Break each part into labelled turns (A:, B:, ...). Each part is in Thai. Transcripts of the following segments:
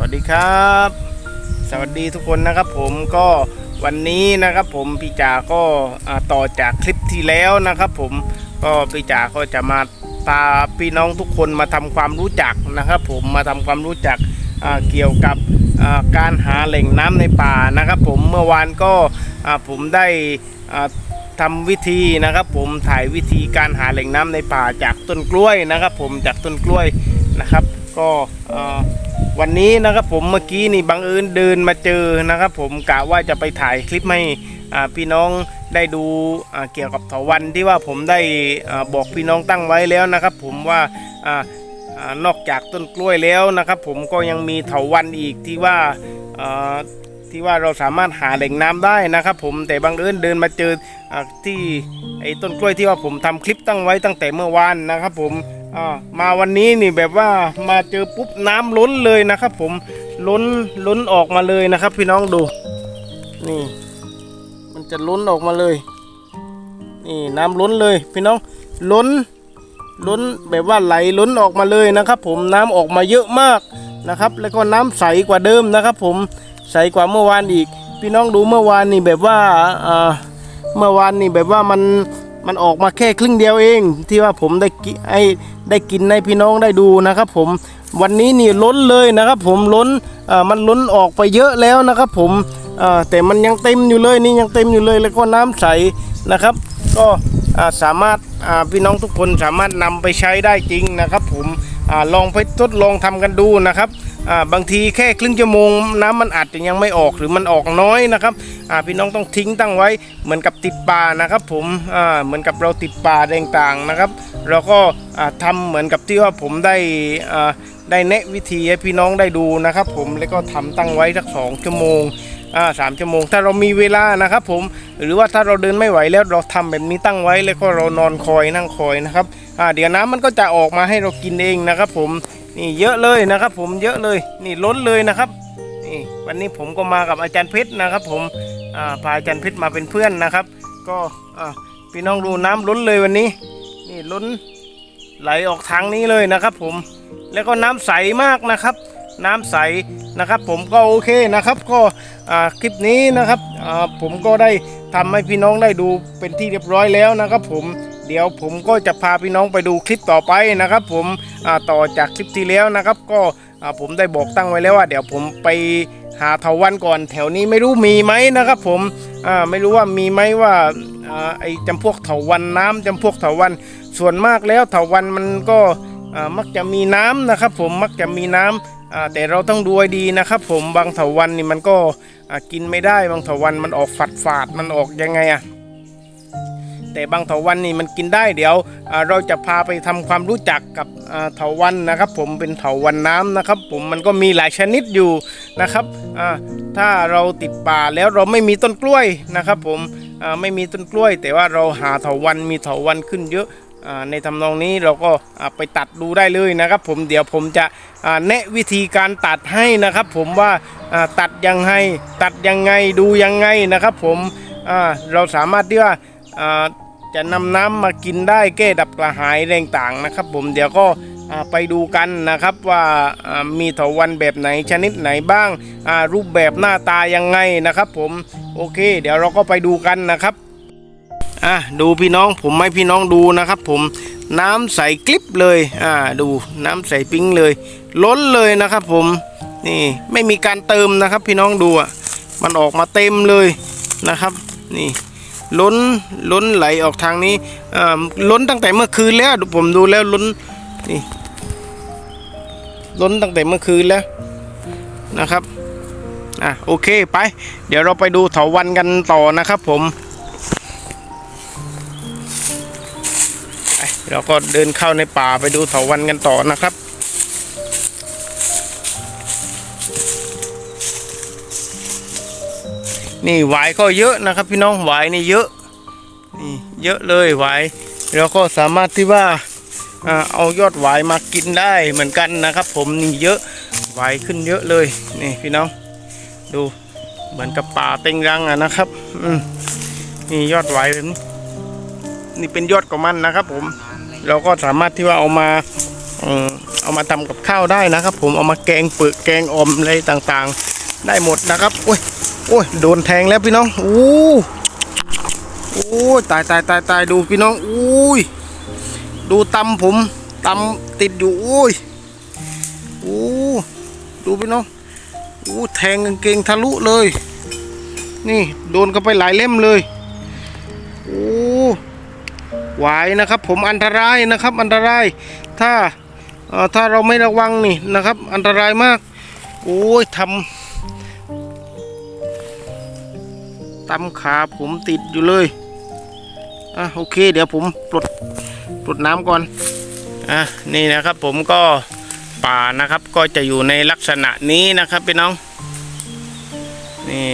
A: วัสดีครับ สวัสดีทุกคนนะครับผมก็วันนี้นะครับผมพี่จ๋าก็ต่อจากคลิปที่แล้วนะครับ ผมก็พี่จ๋าก็จะมาพาพี่น้องทุกคนมาทำความรู้จักนะครับ ผมมาทำความรู้จักเกี่ยวกับการหาแหล่งน้ำในป่านะครับ ผมเมื่อวานก็ผมได้อ่าทำวิธีนะครับ ผมถ่ายวิธีการหาแหล่งน้ำในป่าจากต้นกล้วยนะครับ ผมจากต้นกล้วยนะครับ ก็ วันนี้นะครับผมเมื่อกี้นี่บังเอิญเดินมาเจอนะครับ ผมกะว่าจะไปถ่ายคลิปให้พี่น้องได้ดูเกี่ยวกับเถาวันที่ว่าผมได้บอกพี่น้องตั้งไว้แล้วนะครับ ผมว่าออนอกจากต้นกล้วยแล้วนะครับ ผมก็ยังมีเถาวันอีกที่ว่าที่ว่าเราสามารถหาแหล่งน้ำได้นะครับ ผมแต่บังเอิญเดินมาเจออที่ไอ้ต้นกล้วยที่ว่าผมทำคลิปตั้งไว้ตั้งแต่เมื่อวานนะครับ ผม มาวันนี้นี่แบบว่ามาเจอปุ๊บน้ำล้นเลยนะครับ ผมล้นล้นออกมาเลยนะครับ พี่น้องดู นี่ มันจะล้นออกมาเลย นี่น้ำล้นเลย พี่น้องล้น ล้นแบบว่าไหลล้นออกมาเลยนะครับ ผมน้ำออกมาเยอะมากนะครับ แล้วก็น้ำใสกว่าเดิมนะครับ ผมใสกว่าเมื่อวานอีก พี่น้องดูเมื่อวานนี่แบบว่าอ่าเมื่อวานนี่แบบว่ามัน มันออกมาแค่ครึ่งเดียวเอง ที่ว่าผมได้กิไอ้ได้กินให้พี่น้องได้ดูนะครับผมวันนี้นี่ล้นเลยนะครับผมล้นมันล้นออกไปเยอะแล้วนะครับผมแต่มันยังเต็มอยู่เลยนี่ยังเต็มอยู่เลยแล้วก็น้ำใสนะครับ ก็สามารถพี่น้องทุกคนสามารถนำไปใช้ได้จริงนะครับ ผมอลองไปทดลองทำกันดูนะครับ บางทีแค่ครึ่งชั่วโมงน้ำมันอาจจะยังไม่ออกหรือมันออกน้อยนะครับพี่น้องต้องทิ้งตั้งไว้เหมือนกับติดป่านะครับ ผมเหมือนกับเราติดป่าต่างๆนะครับ เราก็อ่าทำเหมือนกับที่ว่าผมได้ได้แนะวิธีให้พี่น้องได้ดูนะครับ ผมแล้วก็ทำตั้งไว้สักสองชั่วโมงสามชั่วโมงถ้าเรามีเวลานะครับ ผมหรือว่าถ้าเราเดินไม่ไหวแล้วเราทำแบบนี้ตั้งไว้แล้วก็เรานอนคอยนั่งคอยนะครับเดี๋ยวน้ำมันก็จะออกมาให้เรากินเองนะครับ ผม นี่เยอะเลยนะครับ ผมเยอะเลยนี่ล้นเลยนะครับนี่วันนี้ผมก็มากับอาจารย์เพชรนะครับ ผมพาอาจารย์เพชรมาเป็นเพื่อนนะครับ ก็พี่น้องดูน้ำล้นเลยวันนี้ นี่ล้นไหลออกทางนี้เลยนะครับ ผมแล้วก็น้ำใสมากนะครับ น้ำใสนะครับ ผมก็โอเคนะครับก็คลิปนี้นะครับผมก็ได้ทำให้พี่น้องได้ดูเป็นที่เรียบร้อยแล้วนะครับ ผม เดี๋ยวผมก็จะพาพี่น้องไปดูคลิปต่อไปนะครับ ผมต่อจากคลิปที่แล้วนะครับก็ผมได้บอกตั้งไว้แล้วว่า เดี๋ยวผมไปหาเถาวันก่อนแถวนี้ไม่รู้มีไหมนะครับ ผมไม่รู้ว่ามีไหมว่าไอ้จำพวกเถาวันน้ำจำพวกเถาวันส่วนมากแล้วเถาวันมันก็มักจะมีน้ำนะครับ ผมมักจะมีน้ำอ่าแต่เราต้องดูให้ดีนะครับ ผมบางเถาวันนี่มันก็กินไม่ได้บางเถาวันมันออกฝาดฝาดมันออกยังไงอะ แต่บางเถาวันนี่มันกินได้เดี๋ยวเราจะพาไปทำความรู้จักกับเถาวันนะครับ ผมเป็นเถาวันน้ำนะครับ ผมมันก็มีหลายชนิดอยู่นะครับถ้าเราติดป่าแล้วเราไม่มีต้นกล้วยนะครับ ผมไม่มีต้นกล้วย แต่ว่าเราหาเถาวันมีเถาวันขึ้นเยอะในทำนองนี้เราก็ไปตัดดูได้เลยนะครับ ผมเดี๋ยวผมจะแนะวิธีการตัดให้นะครับ ผมว่าตัดยังไงตัดยังไงดูยังไงนะครับ ผมเราสามารถที่ว่า จะนำน้ำมากินได้แก้ดับกระหายแรงต่างนะครับ ผมเดี๋ยวก็ไปดูกันนะครับว่ามีเถาวันแบบไหนชนิดไหนบ้างรูปแบบหน้าตายังไงนะครับ ผมโอเค เดี๋ยวเราก็ไปดูกันนะครับอะดูพี่น้องผมให้พี่น้องดูนะครับ ผมน้ำใสกลิบเลยอ่าดูน้ำใสปิ้งเลย ล้นเลยนะครับ ผมนี่ไม่มีการเติมนะครับ พี่น้องดูอะมันออกมาเต็มเลยนะครับ นี่ ล้นล้นไหลออกทางนี้อ่าล้นตั้งแต่เมื่อคืนแล้วผมดูแล้วล้นนี่ล้นตั้งแต่เมื่อคืนแล้วนะครับอะโอเคไป เดี๋ยวเราไปดูเถาวันกันต่อนะครับผมเราก็เดินเข้าในป่าไปดูเถาวันกันต่อนะครับ นี่หวายก็เยอะนะครับ พี่น้องหวายนี่เยอะนี่เยอะเลยหวายเราก็สามารถที่ว่าเอายอดหวายมากินได้เหมือนกันนะครับ ผมนี่เยอะหวายขึ้นเยอะเลยนี่พี่น้องดูเหมือนกับป่าเต็งรังอะนะครับนี่ยอดหวายแบบนี้นี่เป็นยอดของมันนะครับ ผมเราก็สามารถที่ว่าเอามาเอามาทำกับข้าวได้นะครับ ผมเอามาแกงเปลือกแกงอมอะไรต่างๆ ได้หมดนะครับโอ้ย โอ้ยโดนแทงแล้วพี่น้องอู้โอ้ยตายตายตายตายดูพี่น้องอุ้ยดูตำผมตำติดอยู่อุ้ยอู้ดูพี่น้องอู้แทงกางเกงทะลุเลย นี่โดนเข้าไปหลายเล่มเลยโอ้ไหวนะครับ ผมอันตรายนะครับ อันตรายถ้าถ้าเราไม่ระวังนี่นะครับ อันตรายมากโอ้ยทำ ตำขาผมติดอยู่เลยอะโอเค เดี๋ยวผมปลดปลดน้ำก่อนอะนี่นะครับผมก็ป่านะครับก็จะอยู่ในลักษณะนี้นะครับพี่น้องนี่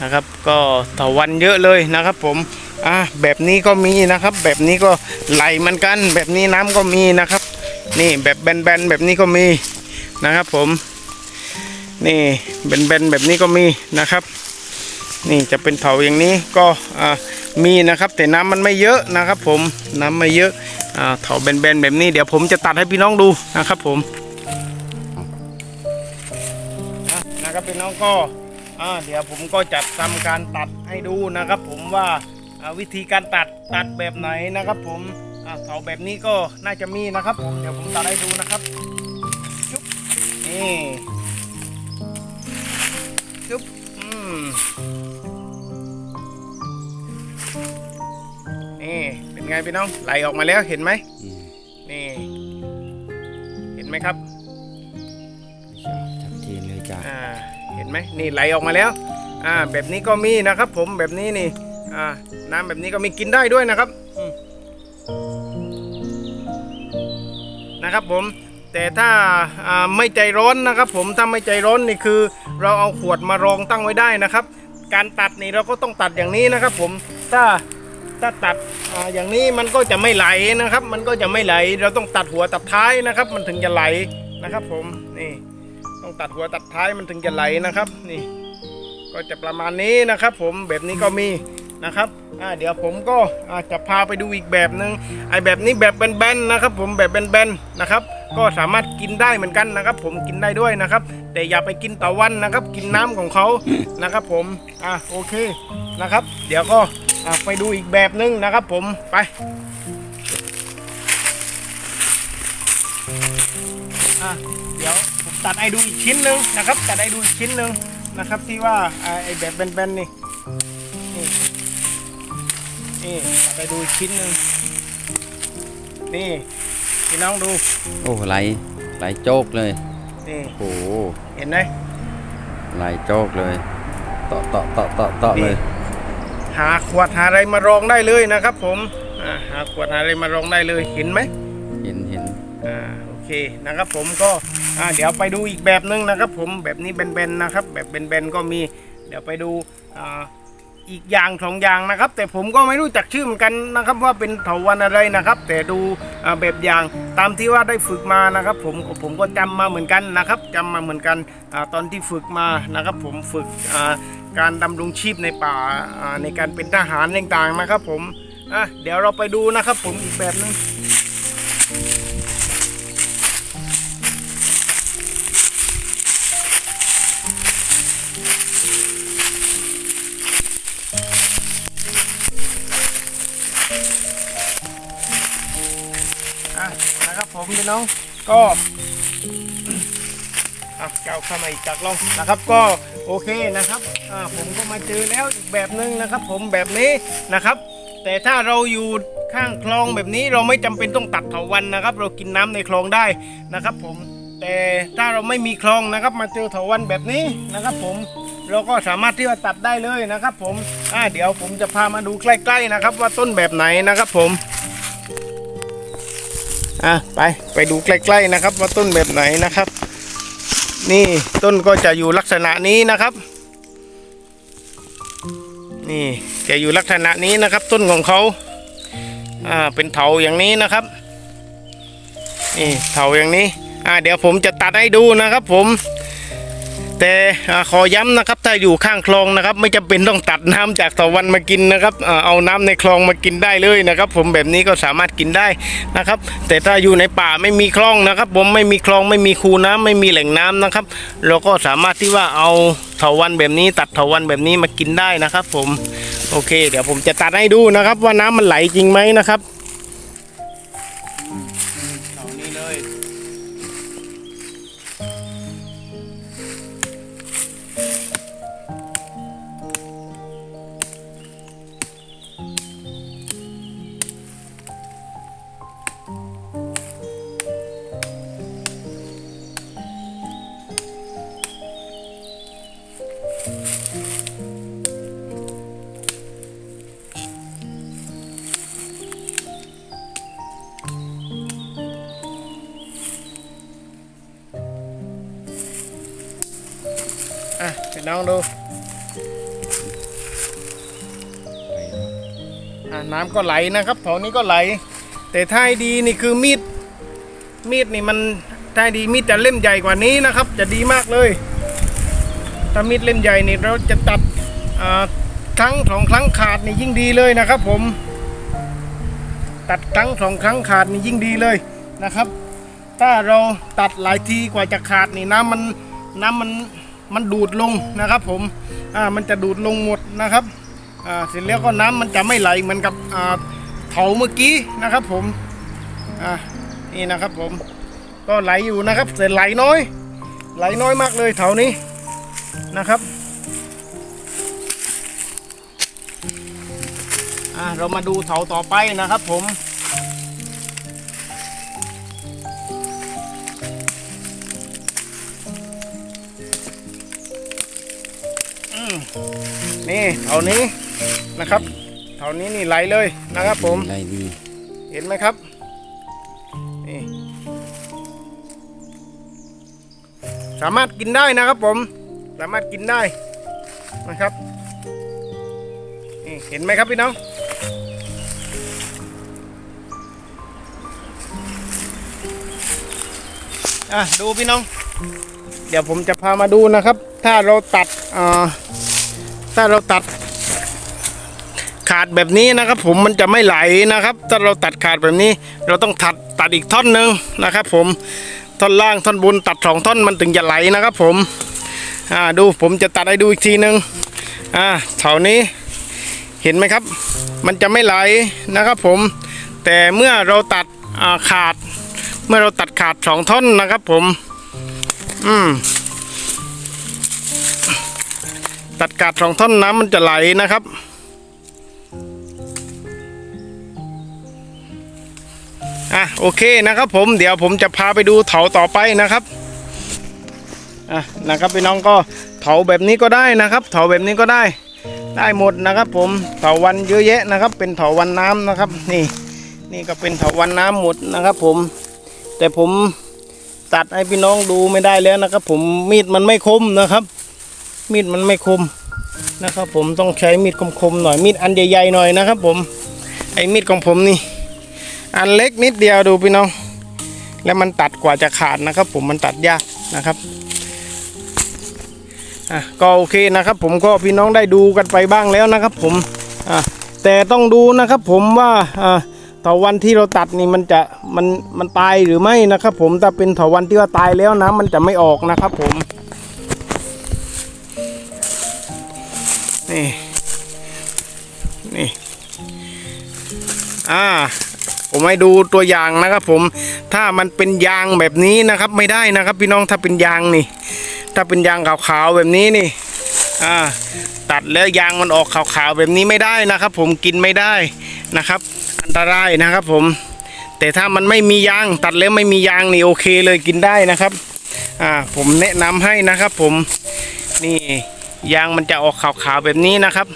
A: นะครับก็เถาวันเยอะเลยนะครับผมอะแบบนี้ก็มีนะครับ แบบนี้ก็ไหลเหมือนกัน แบบนี้น้ำก็มีนะครับ นี่แบบแบนๆแบบนี้ก็มีนะครับผม นี่แบนๆแบบนี้ก็มีนะครับ นี่จะเป็นเถาอย่างนี้ก็มีนะครับ แต่น้ำมันไม่เยอะนะครับ ผมน้ำไม่เยอะเถาแบนๆแบบนี้เดี๋ยวผมจะตัดให้พี่น้องดูนะครับ ผมนะครับพี่น้องก็เดี๋ยวผมก็จะทำการตัดให้ดูนะครับ ผมว่าวิธีการตัดตัดแบบไหนนะครับ ผมเถาแบบนี้ก็น่าจะมีนะครับผมเดี๋ยวผมตัดให้ดูนะครับชุบนี่ชุบอืม นี่เป็นไงพี่น้องไหลออกมาแล้วเห็นไหม
B: อืม
A: นี่เห็นไหมครับ
B: ชัดเจนเลยจ้ะ
A: อ่าเห็นไหมนี่ไหลออกมาแล้วอ่าแบบนี้ก็มีนะครับ ผมแบบนี้นี่อ่าน้ำแบบนี้ก็มีกินได้ด้วยนะครับอืมนะครับผมแต่ถ้าอ่าไม่ใจร้อนนะครับ ผมถ้าไม่ใจร้อนนี่คือ เราเอาขวดมารองตั้งไว้ได้นะครับ การตัดนี่เราก็ต้องตัดอย่างนี้นะครับ ผมถ้า ถ้าตัดออย่างนี้มันก็จะไม่ไหลนะครับ มันก็จะไม่ไหล เราต้องตัดหัวตัดท้ายนะครับ มันถึงจะไหลนะครับ ผมนี่ ต้องตัดหัวตัดท้ายมันถึงจะไหลนะครับ นี่ ก็จะประมาณนี้นะครับ ผมแบบนี้ก็มีนะครับเดี๋ยวผมก็จะพาไปดูอีกแบบหนึ่งไอแบบนี้แบบแบนๆนะครับ ผมแบบแบนๆนะครับ ก็สามารถกินได้เหมือนกันนะครับ ผมกินได้ด้วยนะครับ แต่อย่าไปกินตะวันนะครับ กินน้ำของเขานะครับ ผมอ่าโอเคนะครับ เดี๋ยวก็ ไปดูอีกแบบหนึ่งนะครับผมไปอะเดี๋ยวผมตัดให้ดูอีกชิ้นหนึ่งนะครับตัดให้ดูอีกชิ้นหนึ่งนะครับที่ว่าอ่าไอ้แบบแบนๆนี่นี่นี่ตัดให้ดูอีกชิ้นหนึ่งนี่พี่น้องดู
B: โอ้ไหลไหลโจกเลย
A: นี่
B: โอ้โห
A: เห็นไหม
B: ไหลโจกเลยเตาะเตาะเตาะเตาะเตาะเลย
A: หาขวดหาอะไรมารองได้เลยนะครับผมอ่าหาขวดหาอะไรมารองได้เลยเห็นไหม
B: เห็นเห็น
A: อ่าโอเคนะครับผมก็อ่าเดี๋ยวไปดูอีกแบบหนึงนะครับผมแบบนี้แบนๆนะครับ แบบแบนๆก็มีเดี๋ยวไปดูอ่า อีกอย่างสองอย่างนะครับ แต่ผมก็ไม่รู้จักชื่อเหมือนกันนะครับ ว่าเป็นเถาวันอะไรนะครับ แต่ดูแบบอย่างตามที่ว่าได้ฝึกมานะครับ ผมผมก็จำมาเหมือนกันนะครับจำมาเหมือนกันอตอนที่ฝึกมานะครับ ผมฝึกการดำรงชีพในป่าในการเป็นทหารต่างๆนะครับ ผมเดี๋ยวเราไปดูนะครับ ผมอีกแบบหนึง พี่น้องก็อะเจ้าเข้ามาอีกจากลองนะครับ ก็โอเคนะครับอ่าผมก็มาเจอแล้วอีกแบบหนึ่งนะครับ ผมแบบนี้นะครับ แต่ถ้าเราอยู่ข้างคลองแบบนี้เราไม่จำเป็นต้องตัดเถาวันนะครับ เรากินน้ำในคลองได้นะครับ ผมแต่ถ้าเราไม่มีคลองนะครับ มาเจอเถาวันแบบนี้นะครับ ผมเราก็สามารถที่จะตัดได้เลยนะครับ ผมอ่าเดี๋ยวผมจะพามาดูใกล้ ๆนะครับ ว่าต้นแบบไหนนะครับ ผม อะไปไปดูใกล้ ๆนะครับ ว่าต้นแบบไหนนะครับ นี่ต้นก็จะอยู่ลักษณะนี้นะครับ นี่จะอยู่ลักษณะนี้นะครับ ต้นของเขาอ่าเป็นเถาอย่างนี้นะครับนี่เถาอย่างนี้อ่าเดี๋ยวผมจะตัดให้ดูนะครับ ผม แต่ขอย้ำนะครับถ้าอยู่ข้างคลองนะครับ ไม่จำเป็นต้องตัดน้ำจากตะวันมากินนะครับเอาน้ำในคลองมากินได้เลยนะครับ ผมแบบนี้ก็สามารถกินได้นะครับ แต่ถ้าอยู่ในป่าไม่มีคลองนะครับ ผมไม่มีคลองไม่มีคูน้ำไม่มีแหล่งน้ำนะครับ เราก็สามารถที่ว่าเอาเถาวันแบบนี้ ตัดเถาวันแบบนี้มากินได้นะครับ ผมโอเค เดี๋ยวผมจะตัดให้ดูนะครับ ว่าน้ำมันไหลจริงไหมนะครับ อะพี่น้องดูอะน้ำก็ไหลนะครับเถานี้ก็ไหล แต่ถ้าให้ดีนี่คือมีด มีดนี่มันถ้าให้ดีมีดจะเล่มใหญ่กว่านี้นะครับ จะดีมากเลย ถ้ามีดเล่มใหญ่นี่เราจะตัดครั้งสองครั้งขาดนี่ยิ่งดีเลยนะครับ ผม ตัดครั้งสองครั้งขาดนี่ยิ่งดีเลยนะครับ ถ้าเราตัดหลายทีกว่าจะขาดนี่น้ำมันน้ำมัน มันดูดลงนะครับ ผมอ่ามันจะดูดลงหมดนะครับอ่าเสร็จแล้วก็น้ำมันจะไม่ไหลเหมือนกับอ่าเถาเมื่อกี้นะครับ ผมอ่านี่นะครับ ผมก็ไหลอยู่นะครับแต่ไหลน้อย ไหลน้อยมากเลยเถานี้นะครับอ่าเรามาดูเถาต่อไปนะครับ ผม นี่เท่านี้นะครับเท่านี้นี่ไหลเลยนะครับผม
B: ไรดี
A: เห็นไหมครับนี่สามารถกินได้นะครับผม สามารถกินได้นะครับนี่เห็นไหมครับพี่น้องอะดูพี่น้อง เดี๋ยวผมจะพามาดูนะครับ ถ้าเราตัดอ่า ถ้าเราตัดขาดแบบนี้นะครับ ผมมันจะไม่ไหลนะครับ ถ้าเราตัดขาดแบบนี้ เราต้องตัดตัดอีกท่อนหนึ่งนะครับ ผมท่อนล่างท่อนบนตัดสองท่อนมันถึงจะไหลนะครับ ผมอ่าดูผมจะตัดให้ดูอีกทีหนึ่งอ่าเท่านี้เห็นไหมครับ มันจะไม่ไหลนะครับ ผม แต่เมื่อเราตัดขาด เมื่อเราตัดขาดสองท่อนนะครับ ผม อืม ตัดขาดสองท่อนน้ำมันจะไหลนะครับ อะโอเคนะครับ ผมเดี๋ยวผมจะพาไปดูเถาต่อไปนะครับอะนะครับพี่น้องก็เถาแบบนี้ก็ได้นะครับ เถาแบบนี้ก็ได้ ได้หมดนะครับ ผมเถาวันเยอะแยะนะครับ เป็นเถาวันน้ำนะครับ นี่ นี่ก็เป็นเถาวันน้ำหมดนะครับ ผม แต่ผมตัดให้พี่น้องดูไม่ได้แล้วนะครับ ผมมีดมันไม่คมนะครับ มีดมันไม่คมนะครับ ผมต้องใช้มีดคมๆหน่อยมีดอันใหญ่ๆหน่อยนะครับ ผมไอ้มีดของผมนี่ อันเล็กนิดเดียวดูพี่น้อง แล้วมันตัดกว่าจะขาดนะครับ ผมมันตัดยากนะครับอะก็โอเคนะครับ ผมก็พี่น้องได้ดูกันไปบ้างแล้วนะครับ ผมอะแต่ต้องดูนะครับ ผมว่าอ่าถาวันที่เราตัดนี่มันจะมันมันตายหรือไม่นะครับ ผมถ้าเป็นเถาวันที่ว่าตายแล้วนะมันจะไม่ออกนะครับ ผม นี่ นี่ อ่า ผมให้ดูตัวอย่างนะครับผม ถ้ามันเป็นยางแบบนี้นะครับ ไม่ได้นะครับพี่น้องถ้าเป็นยางนี่ ถ้าเป็นยางขาวๆแบบนี้นี่ อ่า ตัดแล้วยางมันออกขาวๆแบบนี้ไม่ได้นะครับ ผมกินไม่ได้นะครับ อันตรายนะครับผม แต่ถ้ามันไม่มียางตัดแล้วไม่มียางนี่โอเคเลยกินได้นะครับ อ่า ผมแนะนำให้นะครับผม นี่ ยางมันจะออกขาวๆแบบนี้นะครับ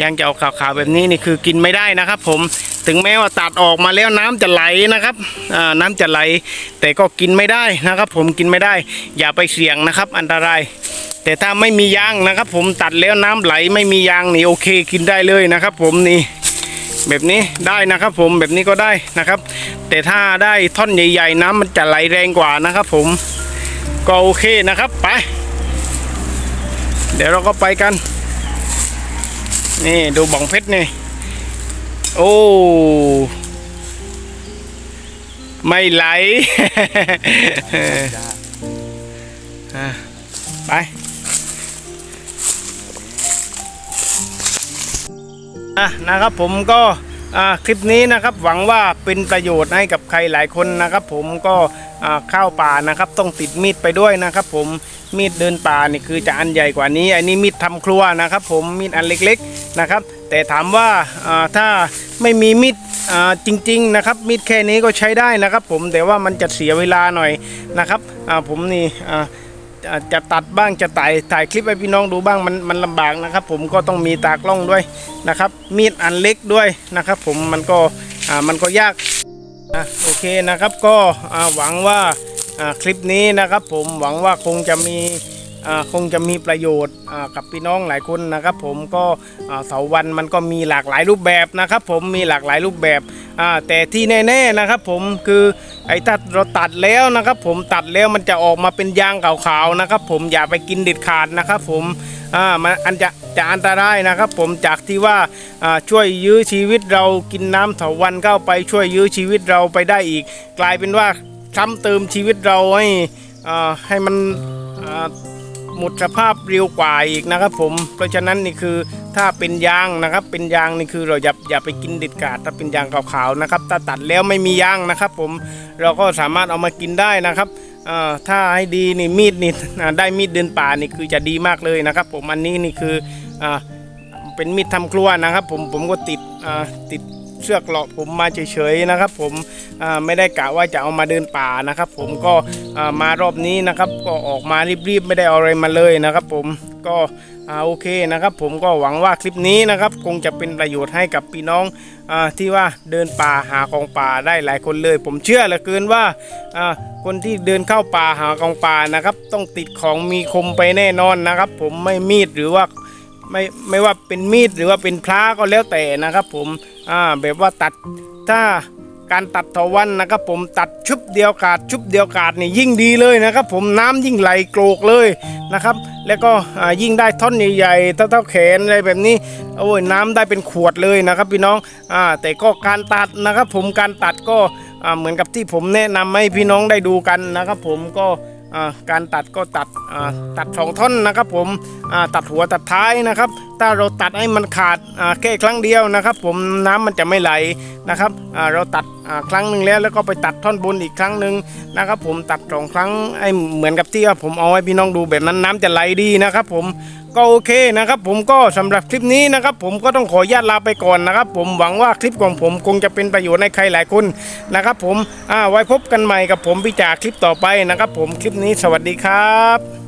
A: ยางจะออกขาวๆแบบนี้นี่คือกินไม่ได้นะครับ ผมถึงแม้ว่าตัดออกมาแล้วน้ำจะไหลนะครับน้ำจะไหล แต่ก็กินไม่ได้นะครับ ผมกินไม่ได้ อย่าไปเสี่ยงนะครับ อันตราย แต่ถ้าไม่มียางนะครับ ผมตัดแล้วน้ำไหลไม่มียางนี่โอเคกินได้เลยนะครับ ผมนี่แบบนี้ได้นะครับ ผมแบบนี้ก็ได้นะครับ แต่ถ้าได้ท่อนใหญ่ ๆ น้ำมันจะไหลแรงกว่านะครับ ผมก็โอเคนะครับไป เดี๋ยวเราก็ไปกัน นี่ดูบ่องเพชรนี่ โอ้ ไม่ไหล ไปอะนะครับผมก็อ่าคลิปนี้นะครับหวังว่าเป็นประโยชน์ให้กับใครหลายคนนะครับ ผมก็เข้าป่านะครับ ต้องติดมีดไปด้วยนะครับ ผม มีดเดินป่านี่คือจะอันใหญ่กว่านี้ อันนี้มีดทำครัวนะครับ ผมมีดอันเล็กๆนะครับ แต่ถามว่าถ้าไม่มีมีดจริงๆนะครับมีดแค่นี้ก็ใช้ได้นะครับ ผมแต่ว่ามันจะเสียเวลาหน่อยนะครับผมนี่จะตัดบ้างจะถ่ายถ่ายคลิปให้พี่น้องดูบ้างมันมันลำบากนะครับ ผมก็ต้องมีตากล้องด้วยนะครับ มีดอันเล็กด้วยนะครับ ผมมันก็มันก็ยากอะโอเคนะครับก็หวังว่า คลิปนี้นะครับผมหวังว่าคงจะมีคงจะมีประโยชน์กับพี่น้องหลายคนนะครับผมก็เสาวันมันก็มีหลากหลายรูปแบบนะครับผมมีหลากหลายรูปแบบแต่ที่แน่ๆนะครับผมคือไอ้ถ้าเราตัดแล้วนะครับผมตัดแล้วมันจะออกมาเป็นยางขาวๆนะครับผมอย่าไปกินเด็ดขาดนะครับผมอ่ามันอันจะจะอันตรายนะครับผมจากที่ว่าช่วยยื้อชีวิตเรากินน้ำเถาวันเข้าไปช่วยยื้อชีวิตเราไปได้อีก กลายเป็นว่า ซ้ำเติมชีวิตเราให้อ่าให้มันอ่าหมดสภาพเร็วกว่าอีกนะครับผม เพราะฉะนั้นนี่คือถ้าเป็นยางนะครับ เป็นยางนี่คือเราอย่าอย่าไปกินเด็ดขาดถ้าเป็นยางขาวๆนะครับ ถ้าตัดแล้วไม่มียางนะครับ ผมเราก็สามารถเอามากินได้นะครับอ่าถ้าให้ดีนี่มีดนี่อ่าได้มีดเดินป่านี่คือจะดีมากเลยนะครับ ผมอันนี้นี่คืออ่าเป็นมีดทำครัวนะครับ ผมผมก็ติดอ่าติด เชือกเหลาะผมมาเฉยๆนะครับ ผมไม่ได้กะว่าจะเอามาเดินป่านะครับ ผมก็มารอบนี้นะครับ ก็ออกมารีบๆไม่ได้เอาอะไรมาเลยนะครับ ผมก็อ่าโอเคนะครับ ผมก็หวังว่าคลิปนี้นะครับ คงจะเป็นประโยชน์ให้กับพี่น้องอาที่ว่าเดินป่าหาของป่าได้หลายคนเลย ผมเชื่อเหลือเกินว่าอ่าคนที่เดินเข้าป่าหาของป่านะครับ ต้องติดของมีคมไปแน่นอนนะครับ ผมไม่มีดหรือว่าไม่ไม่ว่าเป็นมีดหรือว่าเป็นพระก็แล้วแต่นะครับ ผม อ่าแบบว่าตัดถ้าการตัดทวันนะครับผมตัดชุบเดียวขาดชุบเดียวขาดนี่ยิ่งดีเลยนะครับผมน้ำยิ่งไหลโกรกเลยนะครับ แล้วก็อ่ายิ่งได้ท่อนใหญ่ๆเท่าเท่าแขนอะไรแบบนี้โอ้ยน้ำได้เป็นขวดเลยนะครับพี่น้องอ่าแต่ก็การตัดนะครับผมการตัดก็อ่าเหมือนกับที่ผมแนะนำให้พี่น้องได้ดูกันนะครับผมก็อ่าการตัดก็ตัดอ่าตัดสองท่อนนะครับผมอ่าตัดหัวตัดท้ายนะครับถ้าเราตัดให้มันขาดแค่ครั้งเดียวนะครับ ผมน้ำมันจะไม่ไหลนะครับเราตัดครั้งหนึ่งแล้วแล้วก็ไปตัดท่อนบนอีกครั้งหนึ่งนะครับ ผมตัดสองครั้งไอ้เหมือนกับที่ผมเอาให้พี่น้องดูแบบนั้นน้ำจะไหลดีนะครับ ผมก็โอเคนะครับ ผมก็สำหรับคลิปนี้นะครับ ผมก็ต้องขออนุญาตลาไปก่อนนะครับ ผมหวังว่าคลิปของผมคงจะเป็นประโยชน์ให้ใครหลายคนนะครับผมไว้พบกันใหม่กับผมพี่จ่าคลิปต่อไปนะครับ ผมคลิปนี้สวัสดีครับ